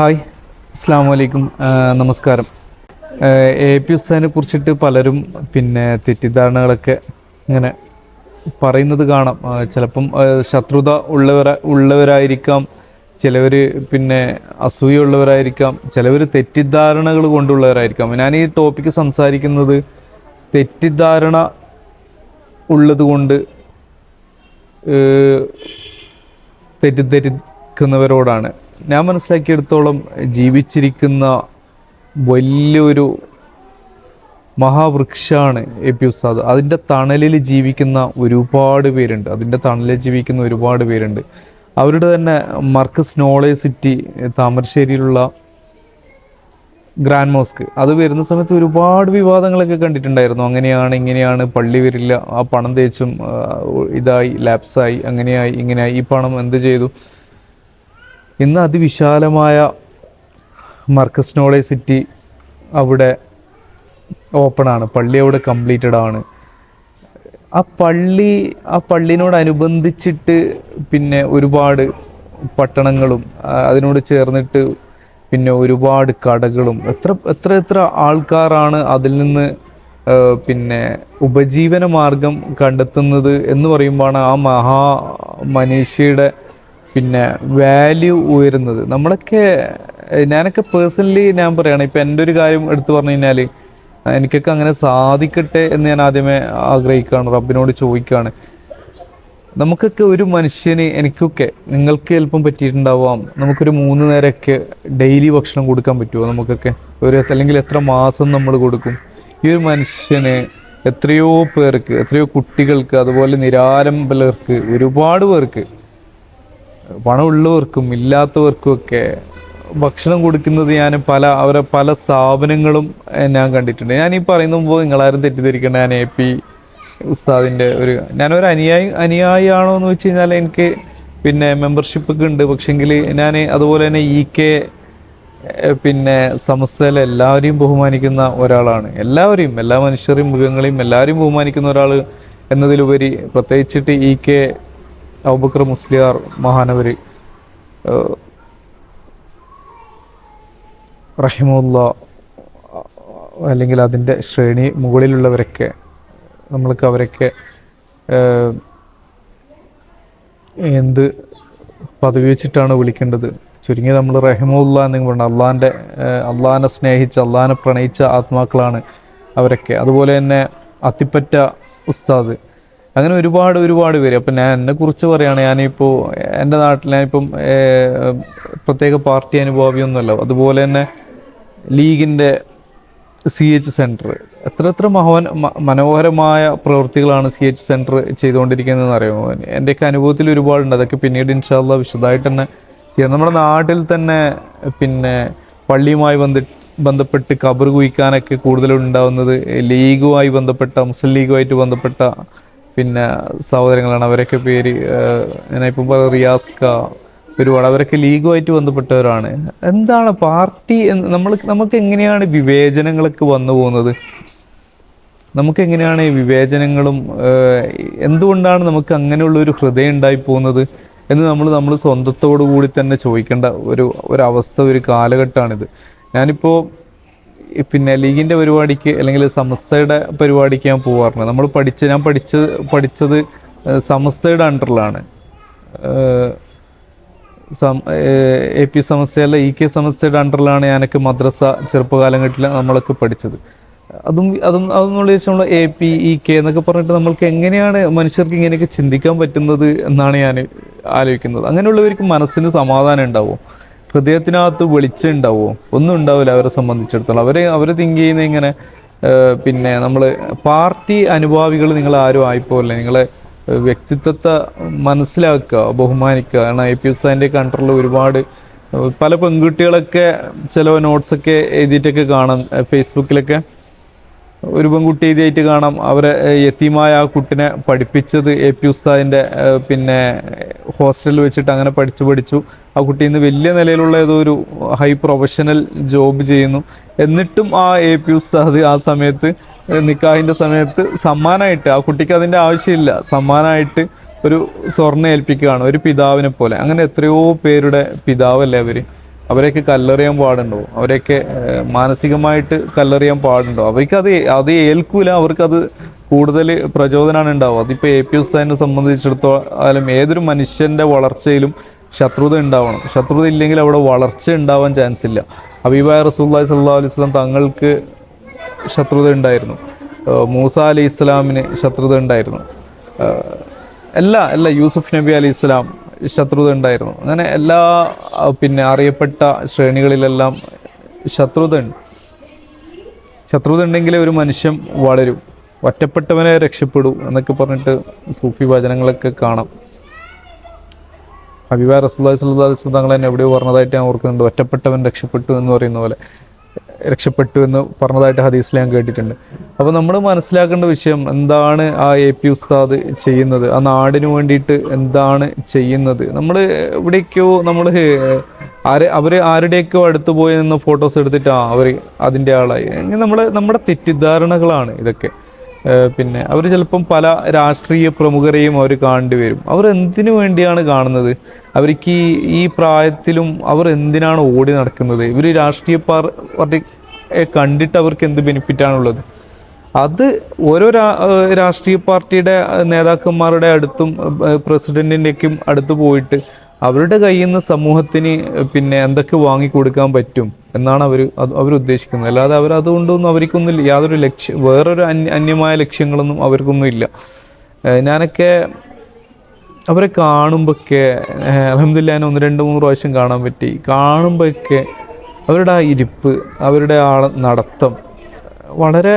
Hi. അസ്സാം വലൈക്കും നമസ്കാരം. എ പി ഉസ്താനെ കുറിച്ചിട്ട് പലരും പിന്നെ തെറ്റിദ്ധാരണകളൊക്കെ ഇങ്ങനെ പറയുന്നത് കാണാം. ചിലപ്പം ശത്രുത ഉള്ളവര ഉള്ളവരായിരിക്കാം. ചിലവർ പിന്നെ അസൂയുള്ളവരായിരിക്കാം. ചിലവർ തെറ്റിദ്ധാരണകൾ കൊണ്ടുള്ളവരായിരിക്കാം. ഞാൻ ഈ ടോപ്പിക്ക് സംസാരിക്കുന്നത് തെറ്റിദ്ധാരണ ഉള്ളതുകൊണ്ട് തെറ്റിദ്ധരിക്കുന്നവരോടാണ്. ഞാൻ മനസ്സിലാക്കിയെടുത്തോളം ജീവിച്ചിരിക്കുന്ന വലിയൊരു മഹാവൃക്ഷമാണ് എ പി ഉസ്താദ്. അതിന്റെ തണലിൽ ജീവിക്കുന്ന ഒരുപാട് പേരുണ്ട്. അതിന്റെ തണലിൽ ജീവിക്കുന്ന ഒരുപാട് പേരുണ്ട്. അവരുടെ തന്നെ മർക്കസ് നോളേജ് സിറ്റി താമരശ്ശേരിയിലുള്ള ഗ്രാൻഡ് മോസ്ക്. അത് വരുന്ന സമയത്ത് ഒരുപാട് വിവാദങ്ങളൊക്കെ കണ്ടിട്ടുണ്ടായിരുന്നു. അങ്ങനെയാണ് ഇങ്ങനെയാണ് പള്ളി വരില്ല ആ പണം തേച്ചും ഇതായി ലാപ്സായി അങ്ങനെയായി ഇങ്ങനെയായി. ഈ പണം എന്ത് ചെയ്തു? ഇന്ന് അതിവിശാലമായ മർക്കസ് നോളേജ് സിറ്റി അവിടെ ഓപ്പൺ ആണ് പള്ളി അവിടെ കംപ്ലീറ്റഡ് ആണ്. ആ പള്ളി ആ പള്ളിനോടനുബന്ധിച്ചിട്ട് പിന്നെ ഒരുപാട് പട്ടണങ്ങളും അതിനോട് ചേർന്നിട്ട് പിന്നെ ഒരുപാട് കടകളും എത്ര എത്ര എത്ര ആൾക്കാരാണ് അതിൽ നിന്ന് പിന്നെ ഉപജീവന മാർഗം കണ്ടെത്തുന്നത് എന്ന് പറയുമ്പോഴാണ് ആ മഹാ മനീഷ്യയുടെ പിന്നെ വാല്യൂ ഉയരുന്നത്. നമ്മളൊക്കെ ഞാനൊക്കെ പേഴ്സണലി ഞാൻ പറയുകയാണ് ഇപ്പം എന്റെ ഒരു കാര്യം എടുത്തു പറഞ്ഞു കഴിഞ്ഞാൽ എനിക്കൊക്കെ അങ്ങനെ സാധിക്കട്ടെ എന്ന് ഞാൻ ആദ്യമേ ആഗ്രഹിക്കുകയാണ് റബ്ബിനോട് ചോദിക്കുകയാണ്. നമുക്കൊക്കെ ഒരു മനുഷ്യന് എനിക്കൊക്കെ നിങ്ങൾക്ക് എളുപ്പം പറ്റിയിട്ടുണ്ടാവാം നമുക്കൊരു മൂന്ന് നേരമൊക്കെ ഡെയിലി ഭക്ഷണം കൊടുക്കാൻ പറ്റുമോ നമുക്കൊക്കെ? ഒരു അല്ലെങ്കിൽ എത്ര മാസം നമ്മൾ കൊടുക്കും? ഈ ഒരു മനുഷ്യന് എത്രയോ പേർക്ക് എത്രയോ കുട്ടികൾക്ക് അതുപോലെ നിരാലംബലർക്ക് ഒരുപാട് പേർക്ക് പണമുള്ളവർക്കും ഇല്ലാത്തവർക്കും ഒക്കെ ഭക്ഷണം കൊടുക്കുന്നത് ഞാൻ പല അവരെ പല സ്ഥാപനങ്ങളും ഞാൻ കണ്ടിട്ടുണ്ട്. ഞാൻ ഈ പറയുമ്പോൾ നിങ്ങളാരും തെറ്റിദ്ധരിക്കേണ്ട ഞാൻ എ പി ഉസ്താദിന്റെ ഒരു ഞാനൊരു അനുയായി അനുയായി ആണോ എന്ന് വെച്ച് കഴിഞ്ഞാൽ എനിക്ക് പിന്നെ മെമ്പർഷിപ്പ് ഒക്കെ ഉണ്ട്. പക്ഷെങ്കിൽ ഞാൻ അതുപോലെ തന്നെ ഇ കെ പിന്നെ സമസ്തയിലെ എല്ലാവരെയും ബഹുമാനിക്കുന്ന ഒരാളാണ്. എല്ലാവരെയും എല്ലാ മനുഷ്യരെയും മൃഗങ്ങളെയും എല്ലാവരെയും ബഹുമാനിക്കുന്ന ഒരാൾ എന്നതിലുപരി പ്രത്യേകിച്ചിട്ട് ഇ കെ അബുബക്കർ മുസ്ലിയാർ മഹാനവർ റഹിമുല്ല അല്ലെങ്കിൽ അതിന്റെ ശ്രേണി മുകളിലുള്ളവരൊക്കെ നമ്മൾക്ക് അവരൊക്കെ എന്ത് പദവി വെച്ചിട്ടാണ് വിളിക്കേണ്ടത്? ചുരുങ്ങി നമ്മൾ റഹിമുല്ല എന്ന് പറഞ്ഞു അള്ളാന്റെ അള്ളാഹാനെ സ്നേഹിച്ച അള്ളാഹാനെ പ്രണയിച്ച ആത്മാക്കളാണ് അവരൊക്കെ. അതുപോലെ തന്നെ അത്തിപ്പറ്റ ഉസ്താദ് അങ്ങനെ ഒരുപാട് ഒരുപാട് പേര്. അപ്പം ഞാൻ എന്നെ കുറിച്ച് പറയുകയാണ് ഞാനിപ്പോൾ എന്റെ നാട്ടിൽ ഞാനിപ്പം പ്രത്യേക പാർട്ടി അനുഭാവിയൊന്നുമല്ല. അതുപോലെ തന്നെ ലീഗിന്റെ സി എച്ച് സെന്റർ. എത്ര എത്ര മഹോൻ മനോഹരമായ പ്രവൃത്തികളാണ് സി എച്ച് സെന്റർ ചെയ്തുകൊണ്ടിരിക്കുന്നതെന്ന് അറിയുമോ? എന്റെയൊക്കെ അനുഭവത്തിൽ ഒരുപാടുണ്ട്. അതൊക്കെ പിന്നീട് ഇൻഷാല്ല വിശദമായിട്ട് തന്നെ ചെയ്യാം. നമ്മുടെ നാട്ടിൽ തന്നെ പിന്നെ പള്ളിയുമായി ബന്ധി ബന്ധപ്പെട്ട് കബർ കുഴിക്കാനൊക്കെ കൂടുതലുണ്ടാവുന്നത് ലീഗുമായി ബന്ധപ്പെട്ട മുസ്ലിം ലീഗുമായിട്ട് ബന്ധപ്പെട്ട പിന്നെ സഹോദരങ്ങളാണ്. അവരൊക്കെ പേര് ഞാനിപ്പം പറയാം റിയാസ്ക ഒരുപാട് അവരൊക്കെ ലീഗുമായിട്ട് ബന്ധപ്പെട്ടവരാണ്. എന്താണ് പാർട്ടി നമ്മൾ നമുക്ക് എങ്ങനെയാണ് വിവേചനങ്ങളൊക്കെ വന്നു പോകുന്നത്? നമുക്ക് എങ്ങനെയാണ് ഈ വിവേചനങ്ങളും എന്തുകൊണ്ടാണ് നമുക്ക് അങ്ങനെയുള്ള ഒരു ഹൃദയം ഉണ്ടായി പോകുന്നത് എന്ന് നമ്മൾ നമ്മൾ സ്വന്തത്തോടു കൂടി തന്നെ ചോദിക്കേണ്ട ഒരു ഒരവസ്ഥ ഒരു കാലഘട്ടമാണിത്. ഞാനിപ്പോൾ പിന്നെ ലീഗിന്റെ പരിപാടിക്ക് അല്ലെങ്കിൽ സമസ്തയുടെ പരിപാടിക്ക് ഞാൻ പോകാറുണ്ട് നമ്മൾ പഠിച്ച് ഞാൻ പഠിച്ച് പഠിച്ചത് സമസ്തയുടെ അണ്ടറിലാണ്. എ പി സമസ്യയല്ല ഇ കെ സമസ്യയുടെ അണ്ടറിലാണ് ഞാനൊക്കെ മദ്രസ ചെറുപ്പകാലഘട്ടത്തിൽ നമ്മളൊക്കെ പഠിച്ചത്. അതും അതും വെച്ചാൽ നമ്മൾ എ പി ഇ കെ എന്നൊക്കെ പറഞ്ഞിട്ട് നമ്മൾക്ക് എങ്ങനെയാണ് മനുഷ്യർക്ക് ഇങ്ങനെയൊക്കെ ചിന്തിക്കാൻ പറ്റുന്നത് എന്നാണ് ഞാൻ ആലോചിക്കുന്നത്. അങ്ങനെയുള്ളവർക്ക് മനസ്സിന് സമാധാനം ഉണ്ടാവുമോ ഹൃദയത്തിനകത്ത് വെളിച്ചം ഉണ്ടാവുമോ ഒന്നും ഉണ്ടാവില്ല അവരെ സംബന്ധിച്ചിടത്തോളം. അവരെ അവർ തിങ്ക് ചെയ്യുന്ന ഇങ്ങനെ പിന്നെ നമ്മൾ പാർട്ടി അനുഭാവികൾ നിങ്ങൾ ആരും ആയിപ്പോലെ നിങ്ങളെ വ്യക്തിത്വത്തെ മനസ്സിലാക്കുക ബഹുമാനിക്കുക. കാരണം ഐ പി എസ് ആന്റെ കൺട്രോളിൽ ഒരുപാട് പല പെൺകുട്ടികളൊക്കെ ചില നോട്ട്സൊക്കെ എഴുതിയിട്ടൊക്കെ കാണാം ഫേസ്ബുക്കിലൊക്കെ ഒരു പെൺകുട്ടി എഴുതിയായിട്ട് കാണാം. അവരെ എത്തിയുമായ ആ കുട്ടിനെ പഠിപ്പിച്ചത് എ പി ഉസ്താദിന്റെ പിന്നെ ഹോസ്റ്റലിൽ വെച്ചിട്ട് അങ്ങനെ പഠിച്ചു പഠിച്ചു. ആ കുട്ടി ഇന്ന് വലിയ നിലയിലുള്ള ഏതോ ഒരു ഹൈ പ്രൊഫഷണൽ ജോബ് ചെയ്യുന്നു. എന്നിട്ടും ആ എ പി ഉസ്താദ് ആ സമയത്ത് നിക്കാഹിന്റെ സമയത്ത് സമ്മാനമായിട്ട് ആ കുട്ടിക്ക് അതിന്റെ ആവശ്യമില്ല സമ്മാനമായിട്ട് ഒരു സ്വർണ ഏൽപ്പിക്കുകയാണ് ഒരു പിതാവിനെ പോലെ. അങ്ങനെ എത്രയോ പേരുടെ പിതാവല്ലേ അവർ അവരെയൊക്കെ കല്ലെറിയാൻ പാടുണ്ടോ? അവരെയൊക്കെ മാനസികമായിട്ട് കല്ലെറിയാൻ പാടുണ്ടോ? അവർക്ക് അത് അത് ഏൽക്കൂല. അവർക്കത് കൂടുതൽ പ്രചോദനമാണ് ഉണ്ടാവുക. അതിപ്പോൾ എ പി ഉസ്താദിനെ സംബന്ധിച്ചിടത്തോളം ഏതൊരു മനുഷ്യന്റെ വളർച്ചയിലും ശത്രുത ഉണ്ടാവണം. ശത്രുത ഇല്ലെങ്കിൽ അവിടെ വളർച്ച ഉണ്ടാവാൻ ചാൻസ് ഇല്ല. അബീബായ റസൂല്ലായി സല്ലാ അലൈഹി സ്വലം തങ്ങൾക്ക് ശത്രുത ഉണ്ടായിരുന്നു. മൂസ അലി ഇസ്ലാമിന് ശത്രുത ഉണ്ടായിരുന്നു. അല്ല എല്ലാ യൂസുഫ് നബി അലി ഇസ്ലാം ശത്രുത ഉണ്ടായിരുന്നു. അങ്ങനെ എല്ലാ പിന്നെ അറിയപ്പെട്ട ശ്രേണികളിലെല്ലാം ശത്രുത ഉണ്ട്. ശത്രുത ഉണ്ടെങ്കിലേ ഒരു മനുഷ്യൻ വളരും. ഒറ്റപ്പെട്ടവനെ രക്ഷപ്പെടൂ എന്നൊക്കെ പറഞ്ഞിട്ട് സൂഫി വചനങ്ങളൊക്കെ കാണാം. ഹബീബ റസൂല്ലാ സുല്ലാ തങ്ങൾ തന്നെ എവിടെയോ പറഞ്ഞതായിട്ട് ഞാൻ ഓർക്കുന്നുണ്ട്. ഒറ്റപ്പെട്ടവൻ രക്ഷപ്പെട്ടു എന്ന് പറയുന്ന പോലെ. രക്ഷപ്പെട്ടു എന്ന് പറഞ്ഞതായിട്ട് ഹദീസിൽ ഞാൻ കേട്ടിട്ടുണ്ട്. അപ്പോൾ നമ്മൾ മനസ്സിലാക്കേണ്ട വിഷയം എന്താണ് ആ എ പി ഉസ്താദ് ചെയ്യുന്നത്? ആ നാടിന് വേണ്ടിയിട്ട് എന്താണ് ചെയ്യുന്നത്? നമ്മൾ ഇവിടേക്കോ നമ്മൾ ആര് അവർ ആരുടെയൊക്കെയോ അടുത്ത് പോയി നിന്ന് ഫോട്ടോസ് എടുത്തിട്ടാണ് അവർ അതിന്റെ ആളായി. നമ്മൾ നമ്മുടെ തെറ്റിദ്ധാരണകളാണ് ഇതൊക്കെ. പിന്നെ അവർ ചിലപ്പം പല രാഷ്ട്രീയ പ്രമുഖരെയും അവർ കാണേണ്ടി വരും. അവർ എന്തിനു വേണ്ടിയാണ് കാണുന്നത്? അവർക്ക് ഈ പ്രായത്തിലും അവർ എന്തിനാണ് ഓടി നടക്കുന്നത്? ഇവർ രാഷ്ട്രീയ പാർട്ടി കണ്ടിട്ട് അവർക്ക് എന്ത് ബെനിഫിറ്റാണുള്ളത് അത് ഓരോ രാഷ്ട്രീയ പാർട്ടിയുടെ നേതാക്കന്മാരുടെ അടുത്തും പ്രസിഡന്റിന്റെയൊക്കെയും അടുത്ത് പോയിട്ട് അവരുടെ കയ്യിൽ നിന്ന് സമൂഹത്തിന് പിന്നെ എന്തൊക്കെ വാങ്ങിക്കൊടുക്കാൻ പറ്റും എന്നാണ് അവർ ഉദ്ദേശിക്കുന്നത് അല്ലാതെ അവർ അതുകൊണ്ടൊന്നും അവർക്കൊന്നും യാതൊരു ലക്ഷ്യം വേറൊരു അന്യ അന്യമായ ലക്ഷ്യങ്ങളൊന്നും അവർക്കൊന്നും ഇല്ല ഞാനൊക്കെ അവരെ കാണുമ്പോഴൊക്കെ അലഹമില്ല ഒന്ന് രണ്ട് മൂന്ന് പ്രാവശ്യം കാണാൻ പറ്റി. കാണുമ്പോഴൊക്കെ അവരുടെ ആ ഇരിപ്പ് അവരുടെ ആ നടത്തം വളരെ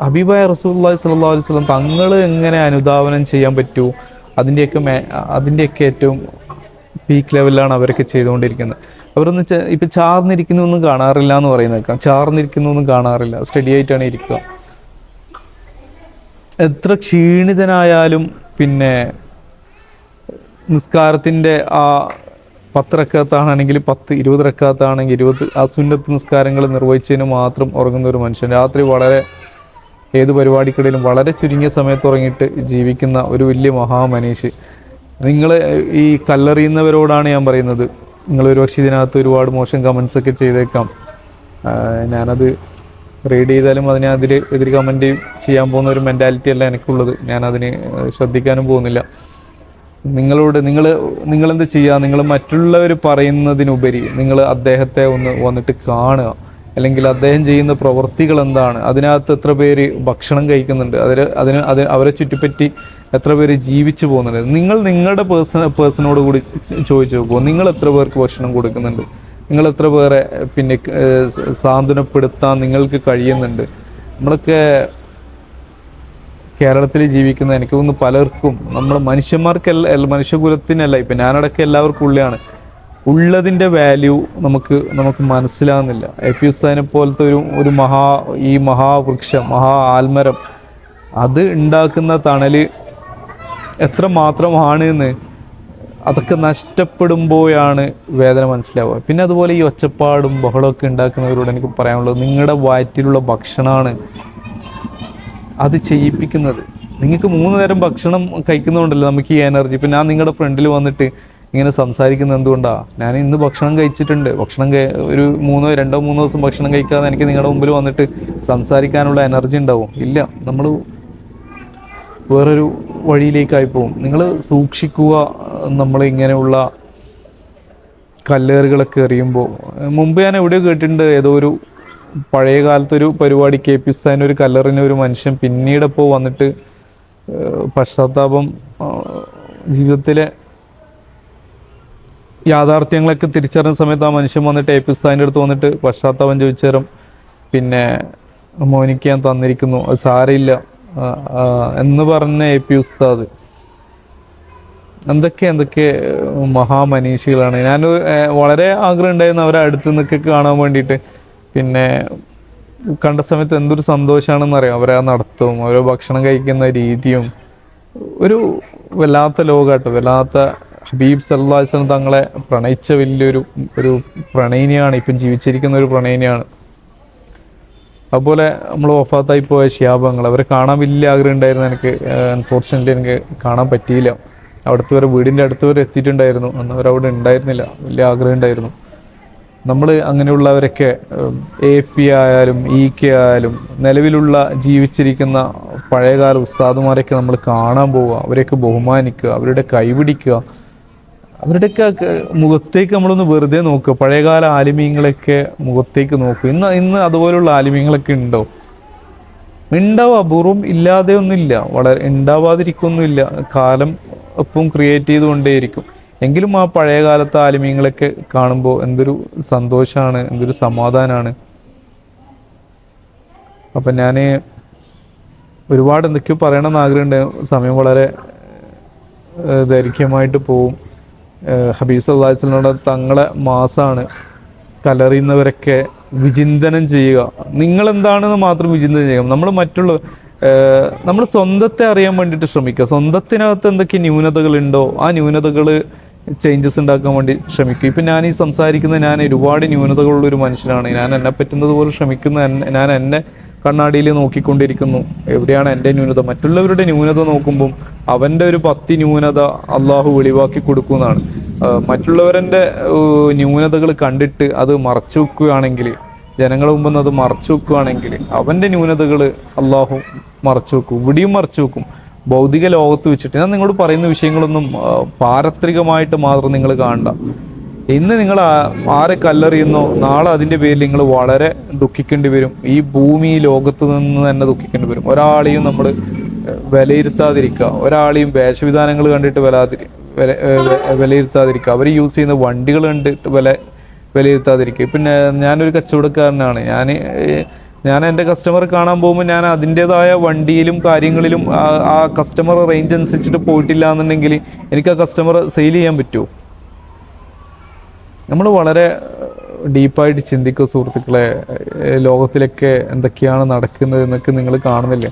ഹബീബായ റസൂല്ലാ സല്ലാ അലൈഹി വസല്ലം തങ്ങൾ എങ്ങനെ അനുധാവനം ചെയ്യാൻ പറ്റൂ? അതിന്റെയൊക്കെ മേ അതിന്റെയൊക്കെ ഏറ്റവും പീക്ക് ലെവലിലാണ് അവരൊക്കെ ചെയ്തുകൊണ്ടിരിക്കുന്നത്. അവരൊന്നും ഇപ്പം ചാർന്നിരിക്കുന്നു ഒന്നും കാണാറില്ല എന്ന് പറയുന്നേക്കാം ചാർന്നിരിക്കുന്നു ഒന്നും കാണാറില്ല. സ്റ്റഡി ആയിട്ടാണ് ഇരിക്കുക. എത്ര ക്ഷീണിതനായാലും പിന്നെ നിസ്കാരത്തിന്റെ ആ പത്ത് റക്കാത്താണെങ്കിൽ പത്ത് ഇരുപത് റക്കാത്താണെങ്കിൽ ഇരുപത് ആ സുന്നത്ത് നിസ്കാരങ്ങൾ നിർവഹിച്ചതിന് മാത്രം ഉറങ്ങുന്ന ഒരു മനുഷ്യൻ. രാത്രി വളരെ ഏത് പരിപാടിക്കിടയിലും വളരെ ചുരുങ്ങിയ സമയത്ത് ഉറങ്ങിയിട്ട് ജീവിക്കുന്ന ഒരു വലിയ മഹാമനീഷ്. നിങ്ങൾ ഈ കല്ലെറിയുന്നവരോടാണ് ഞാൻ പറയുന്നത്. നിങ്ങൾ ഒരുപക്ഷെ ഇതിനകത്ത് ഒരുപാട് മോശം കമൻസ് ഒക്കെ ചെയ്തേക്കാം. ഞാനത് റീഡ് ചെയ്താലും അതിനെ അതിൽ എതിര് കമന്റ് ചെയ്യാൻ പോകുന്ന ഒരു മെന്റാലിറ്റി അല്ല എനിക്കുള്ളത്. ഞാനതിന് ശ്രദ്ധിക്കാനും പോകുന്നില്ല. നിങ്ങളോട് നിങ്ങൾ നിങ്ങളെന്ത് ചെയ്യുക നിങ്ങൾ മറ്റുള്ളവർ പറയുന്നതിനുപരി നിങ്ങൾ അദ്ദേഹത്തെ ഒന്ന് വന്നിട്ട് കാണുക. അല്ലെങ്കിൽ അദ്ദേഹം ചെയ്യുന്ന പ്രവൃത്തികൾ എന്താണ്? അതിനകത്ത് എത്ര പേര് ഭക്ഷണം കഴിക്കുന്നുണ്ട്? അതിൽ അതിന് അത് അവരെ ചുറ്റിപ്പറ്റി എത്ര പേര് ജീവിച്ചു പോകുന്നുണ്ട്? നിങ്ങൾ നിങ്ങളുടെ പേഴ്സൺ പേഴ്സണോട് കൂടി ചോദിച്ചു നോക്കുമോ നിങ്ങൾ എത്ര പേർക്ക് ഭക്ഷണം കൊടുക്കുന്നുണ്ട്? നിങ്ങൾ എത്ര പേരെ പിന്നെ സാന്ത്വനപ്പെടുത്താൻ നിങ്ങൾക്ക് കഴിയുന്നുണ്ട്? നമ്മളൊക്കെ കേരളത്തിൽ ജീവിക്കുന്ന എനിക്ക് തോന്നുന്നു പലർക്കും നമ്മൾ മനുഷ്യന്മാർക്കല്ല മനുഷ്യകുലത്തിനല്ല ഇപ്പം ഞാനടക്കം എല്ലാവർക്കും ഉള്ളതാണ് ഉള്ളതിന്റെ വാല്യൂ നമുക്ക് നമുക്ക് മനസ്സിലാകുന്നില്ല എ പി ഉസ്താദിനെ പോലത്തെ ഒരു ഒരു മഹാ ഈ മഹാവൃക്ഷം മഹാ ആൽമരം അത് ഉണ്ടാക്കുന്ന തണൽ എത്ര മാത്രമാണ് എന്ന് അതൊക്കെ നഷ്ടപ്പെടുമ്പോഴാണ് വേദന മനസ്സിലാവുക. പിന്നെ അതുപോലെ ഈ ഒച്ചപ്പാടും ബഹളമൊക്കെ ഉണ്ടാക്കുന്നവരോട് എനിക്ക് പറയാനുള്ളത് നിങ്ങളുടെ വയറ്റിലുള്ള ഭക്ഷണമാണ് അത് ചെയ്യിപ്പിക്കുന്നത്. നിങ്ങൾക്ക് മൂന്ന് നേരം ഭക്ഷണം കഴിക്കുന്നതുകൊണ്ടല്ലോ നമുക്ക് ഈ എനർജി ഇപ്പം ഞാൻ നിങ്ങളുടെ ഫ്രണ്ടിൽ വന്നിട്ട് ഇങ്ങനെ സംസാരിക്കുന്നത് എന്തുകൊണ്ടാണ് ഞാൻ ഇന്ന് ഭക്ഷണം കഴിച്ചിട്ടുണ്ട്. ഭക്ഷണം ഒരു മൂന്നോ രണ്ടോ മൂന്നോ ദിവസം ഭക്ഷണം കഴിക്കാതെ എനിക്ക് നിങ്ങളുടെ മുമ്പിൽ വന്നിട്ട് സംസാരിക്കാനുള്ള എനർജി ഉണ്ടാവും. ഇല്ല നമ്മൾ വേറൊരു വഴിയിലേക്കായി പോകും. നിങ്ങൾ സൂക്ഷിക്കുക നമ്മൾ ഇങ്ങനെയുള്ള കല്ലേറുകളൊക്കെ എറിയുമ്പോൾ. മുമ്പ് ഞാൻ എവിടെയോ കേട്ടിട്ടുണ്ട് ഏതോ ഒരു പഴയ കാലത്തൊരു പരിപാടി കെ പി ഉസ്താദിന് ഒരു കല്ലെറിഞ്ഞ ഒരു മനുഷ്യൻ പിന്നീടപ്പോൾ വന്നിട്ട് പശ്ചാത്താപം ജീവിതത്തിലെ യാഥാർത്ഥ്യങ്ങളൊക്കെ തിരിച്ചറിഞ്ഞ സമയത്ത് ആ മനുഷ്യൻ വന്നിട്ട് ഉസ്താദിന്റെ അടുത്ത് വന്നിട്ട് പശ്ചാത്താപം ചോദിച്ചു തരും. പിന്നെ മോനിക്ക് ഞാൻ തന്നിരിക്കുന്നു. അത് സാരയില്ല എന്ന് പറഞ്ഞ എ പി ഉസ്താദ് എന്തൊക്കെ എന്തൊക്കെ മഹാമനീഷികളാണ്. ഞാൻ വളരെ ആഗ്രഹം ഉണ്ടായിരുന്നു അവരെ അടുത്ത് നിന്നൊക്കെ കാണാൻ വേണ്ടിയിട്ട്. പിന്നെ കണ്ട സമയത്ത് എന്തൊരു സന്തോഷമാണെന്ന് അറിയാം അവരെ ആ നടത്തവും അവരെ ഭക്ഷണം കഴിക്കുന്ന രീതിയും. ഒരു വല്ലാത്ത ലോകാട്ടോ വല്ലാത്ത ഹബീബ് സല്ലാസ്ലം തങ്ങളെ പ്രണയിച്ച വലിയൊരു ഒരു പ്രണയിനിയാണ് ഇപ്പം ജീവിച്ചിരിക്കുന്ന ഒരു പ്രണയിനിയാണ്. അതുപോലെ നമ്മൾ വഫാത്തായി പോയ ശിയാബങ്ങൾ അവരെ കാണാൻ വലിയ ആഗ്രഹം ഉണ്ടായിരുന്നു എനിക്ക്. അൺഫോർച്ചുനേറ്റ്ലി എനിക്ക് കാണാൻ പറ്റിയില്ല. അവിടുത്തെ വരെ വീടിന്റെ അടുത്ത് വരെ എത്തിയിട്ടുണ്ടായിരുന്നു. അന്ന് അവരവിടെ ഉണ്ടായിരുന്നില്ല. വലിയ ആഗ്രഹം ഉണ്ടായിരുന്നു. നമ്മൾ അങ്ങനെയുള്ളവരൊക്കെ എ പി ആയാലും ഇ കെ ആയാലും നിലവിലുള്ള ജീവിച്ചിരിക്കുന്ന പഴയകാല ഉസ്താദുമാരെയൊക്കെ നമ്മൾ കാണാൻ പോവുക. അവരെയൊക്കെ ബഹുമാനിക്കുക. അവരുടെ കൈപിടിക്കുക അവരുടെയൊക്കെ മുഖത്തേക്ക് നമ്മളൊന്ന് വെറുതെ നോക്കുക. പഴയകാല ആലിമീങ്ങളൊക്കെ മുഖത്തേക്ക് നോക്കുക. ഇന്ന് ഇന്ന് അതുപോലുള്ള ആലിമീങ്ങളൊക്കെ ഉണ്ടോ? ഉണ്ടാവും അപൂർവം ഇല്ലാതെ ഒന്നുമില്ല. വളരെ ഉണ്ടാവാതിരിക്കൊന്നുമില്ല. കാലം ഒപ്പം ക്രിയേറ്റ് ചെയ്തുകൊണ്ടേയിരിക്കും. എങ്കിലും ആ പഴയ കാലത്തെ ആലിമീങ്ങളൊക്കെ കാണുമ്പോൾ എന്തൊരു സന്തോഷമാണ് എന്തൊരു സമാധാനമാണ്. അപ്പം ഞാൻ ഒരുപാട് എന്തൊക്കെയോ പറയണമെന്ന് ആഗ്രഹമുണ്ട്. സമയം വളരെ ദൈർഘ്യമായിട്ട് പോവും. ഹബീബ് സല്ലാസ്ലിനോട് തങ്ങളെ മാസമാണ് കലറിയുന്നവരൊക്കെ വിചിന്തനം ചെയ്യുക. നിങ്ങൾ എന്താണെന്ന് മാത്രം വിചിന്തനം ചെയ്യുക. നമ്മൾ മറ്റുള്ള നമ്മൾ സ്വന്തത്തെ അറിയാൻ വേണ്ടിയിട്ട് ശ്രമിക്കുക. സ്വന്തത്തിനകത്ത് എന്തൊക്കെ ന്യൂനതകളുണ്ടോ ആ ന്യൂനതകൾ ചേഞ്ചസ് ഉണ്ടാക്കാൻ വേണ്ടി ശ്രമിക്കും ഇപ്പം ഞാൻ ഈ സംസാരിക്കുന്ന ഞാൻ ഒരുപാട് ന്യൂനതകളുള്ള ഒരു മനുഷ്യനാണ്. ഞാൻ എന്നെ പറ്റുന്നത് പോലെ ശ്രമിക്കുന്ന ഞാൻ എന്നെ കണ്ണാടിയിൽ നോക്കിക്കൊണ്ടിരിക്കുന്നു. എവിടെയാണ് എന്റെ ന്യൂനത? മറ്റുള്ളവരുടെ ന്യൂനത നോക്കുമ്പം അവന്റെ ഒരു പത്തി ന്യൂനത അള്ളാഹു വെളിവാക്കി കൊടുക്കുന്നതാണ് മറ്റുള്ളവരുടെ ന്യൂനതകൾ കണ്ടിട്ട് അത് മറച്ചു വെക്കുകയാണെങ്കിൽ ജനങ്ങളുടെ മുമ്പിൽ അത് മറച്ചു വെക്കുകയാണെങ്കിൽ അവന്റെ ന്യൂനതകൾ അള്ളാഹു മറച്ചു വെക്കും ഇവിടെയും മറച്ചു വെക്കും. ഭൗതിക ലോകത്ത് വെച്ചിട്ട്. ഞാൻ നിങ്ങളോട് പറയുന്ന വിഷയങ്ങളൊന്നും പാരത്രികമായിട്ട് മാത്രം നിങ്ങൾ കാണണ്ട. ഇന്ന് നിങ്ങൾ ആരെ കല്ലെറിയുന്നോ നാളെ അതിന്റെ പേരിൽ നിങ്ങൾ വളരെ ദുഃഖിക്കേണ്ടി വരും. ഈ ഭൂമി ലോകത്ത് നിന്ന് തന്നെ ദുഃഖിക്കേണ്ടി വരും. ഒരാളെയും നമ്മൾ വിലയിരുത്താതിരിക്കുക. ഒരാളെയും വേഷവിധാനങ്ങൾ കണ്ടിട്ട് വിലാതിരി വില വിലയിരുത്താതിരിക്കുക. അവർ യൂസ് ചെയ്യുന്ന വണ്ടികൾ കണ്ടിട്ട് വില വിലയിരുത്താതിരിക്കുക. പിന്നെ ഞാനൊരു കച്ചവടക്കാരനാണ്. ഞാൻ ഞാൻ എന്റെ കസ്റ്റമർ കാണാൻ പോകുമ്പോൾ ഞാൻ അതിന്റെതായ വണ്ടിയിലും കാര്യങ്ങളിലും ആ- കസ്റ്റമർ റേഞ്ച് അനുസരിച്ചിട്ട് പോയിട്ടില്ല എന്നുണ്ടെങ്കിൽ എനിക്ക് ആ കസ്റ്റമർ സെയിൽ ചെയ്യാൻ പറ്റുമോ? നമ്മൾ വളരെ ഡീപ്പായിട്ട് ചിന്തിക്കുക സുഹൃത്തുക്കളെ ലോകത്തിലൊക്കെ എന്തൊക്കെയാണ് നടക്കുന്നത് എന്നൊക്കെ നിങ്ങൾ കാണുന്നില്ലേ?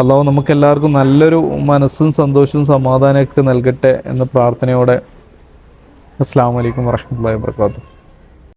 അള്ളാഹു നമുക്കെല്ലാവർക്കും നല്ലൊരു മനസ്സും സന്തോഷവും സമാധാനമൊക്കെ നൽകട്ടെ എന്ന പ്രാർത്ഥനയോടെ. അസ്സാം വലൈക്കും വർഷം വാബർക്കാത്തു